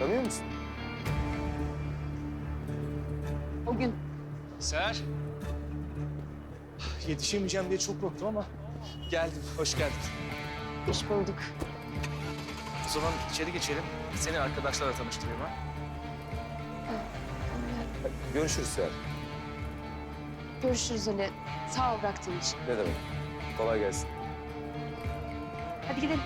Tanıyor musun? O gün Seher. Yetişemeyeceğim diye çok korktum ama geldim. Hoş geldin. iş bulduk. O zaman içeri geçelim. Seni arkadaşlarla tanıştırayım ha. Görüşürüz Seher. Görüşürüz Ali. Sağ ol bıraktığın için. Ne demek? Kolay gelsin. Hadi gidelim.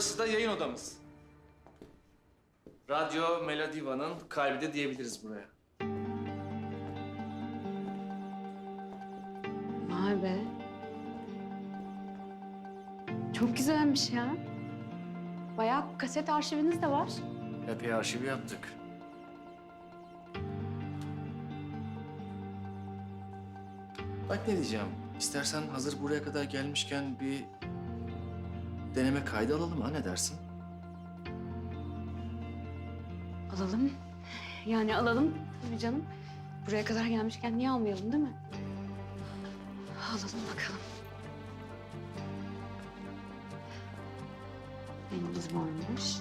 Burası da yayın odamız. Radyo Meladiva'nın kalbi de diyebiliriz buraya. Vay be. Çok güzelmiş ya. Bayağı kaset arşiviniz de var. Epey arşivi yaptık. Bak ne diyeceğim. İstersen hazır buraya kadar gelmişken bir deneme kaydı alalım ha ne dersin? Alalım. Yani alalım tabii canım. Buraya kadar gelmişken niye almayalım değil mi? Alalım bakalım. Elimiz varmış.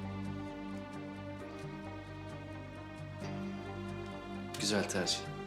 Güzel tercih.